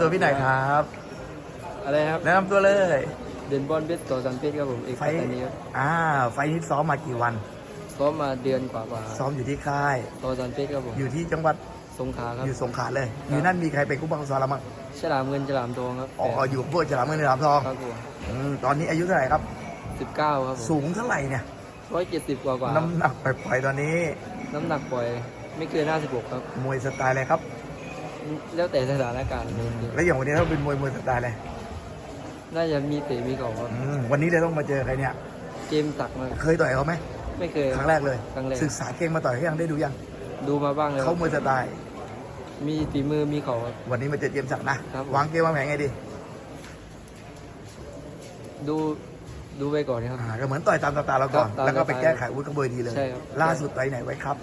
ตัวพี่หน่อยครับ อะไรครับ แนะนำตัวเลย เด่นบอลเบสต่อสันเพชรครับผมเอกไฟปัตตานีครับอ่า ไฟนี้ซ้อมมากี่วัน ซ้อมมาเดือนกว่าซ้อมอยู่ที่ค่ายๆต่อสันเพชรครับผม อยู่ที่จังหวัดสงขลาครับ อยู่สงขลาเลย อยู่นั่นมีใครเป็นคู่บังซ้อมเราบ้างฉลามเงินฉลามทองครับอ๋ออยู่พวกฉลามเงินฉลามทองครับผมอืมตอนนี้อายุเท่าไหร่ครับสิบเก้าครับผมสูงเท่าไหร่เนี่ยร้อยเจ็ดสิบกว่ากว่าน้ำหนักปล่อยๆตอนนี้ น้ำหนักปล่อย ไม่เกินห้าสิบหกครับ มวยสไตล์อะไรครับ แล้วแต่สถานการณ์เลยแล้วอย่างวันนี้ถ้าเป็นมวยมวยสไตล์อะไรน่าจะมีเตะมีเข่าครับอืมวันนี้เราต้องมาเจอใครเนี่ย เกมตักมาเคยต่อยเขาไหมไม่เคยครั้งแรกเลยครั้งแรกศึกษาเก่งมาต่อยเขายังได้ดูยัง ดูมาบ้างเลยคเขารับมวยสไตล์มีฝีมือมีเข่าครับ วันนี้มาเจอเจมส์ศักดิ์นะครับวางเกมวางแผนไงดี ดูดูไปก่อนครับอ่าก็เหมือนต่อยตามสไตล์เราก่อนครับตามแล้วก็ไปสไตล์แก้ไขวุ้นกระเบยดีเลยใช่ครับล่าสุดต่อยไหนไว้ครับ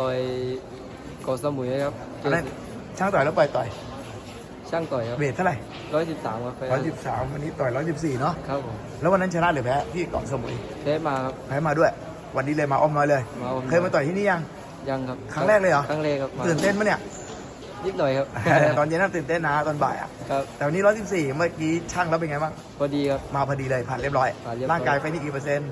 ต่อยเกาะสมุยครับเจอันอนั้น ช่างต่อยแล้วปล่อยต่อยช่างต่อยครับเวทเท่าไหร่ร้อยสิบสามครับไฟล์ร้อยสิบสามวันนี้ต่อยร้อยสิบสี่เนาะครับผมแล้ววันนั้นชนะหรือแพ้ที่เกาะสมุยแพ้มาครับแพ้มาด้วย วันนี้เลยมาอ้อมน้อยเลยมาอเคยมาต่อยที่นี่ยังยังครับครั้งแรกเลยเหรอครั้งแรกครับมาตื่นเต้นปะเนี่ยนิดหน่อยครับ ตอนเย็นน่าตื่นเต้นนะตอนบ่ายอะครับแต่วันนี้ร้อยสิบสี่เมื่อกี้ช่างแล้วเป็นไงบ้างพอดีครับมาพอดีเลยผ่านเรียบร้อยผ่านเรียบร้อยร่างกายไฟนี่กี่เปอร์เซ็นต์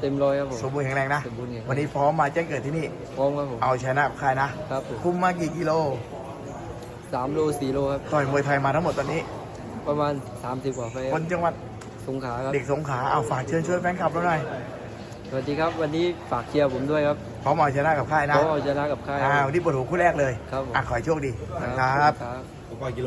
เต็มร้อยครับผมสมบูรณ์แข็งแรงนะสมบูรณ์แข็งแรงวันนี้พร้อมมาแจ้งเกิดที่นี่พร้อมครับผมเอาชนะกับใครนะครับผมคุมมากี่กิโล สามโลสี่โลครับ ต่อยมวยไทยมาทั้งหมดตอนนี้ ประมาณสามสิบกว่าไฟล์คครันบจังหวัดสงขลาครับ เด็กสงขลาเอาฝากเชิญชวนแฟนคลับเราหน่อยสวัสดีครับ วันนี้ฝากเชียร์ผมด้วยครับพร้อมเอาชนะกับค่ายนะเพราะว่าชนะกับค่ายอ่าวันนี้ปวดหัวคู่แรกเลยครับผมอะขอให้โชคดีคครัรับครับผมปล่อยกิโล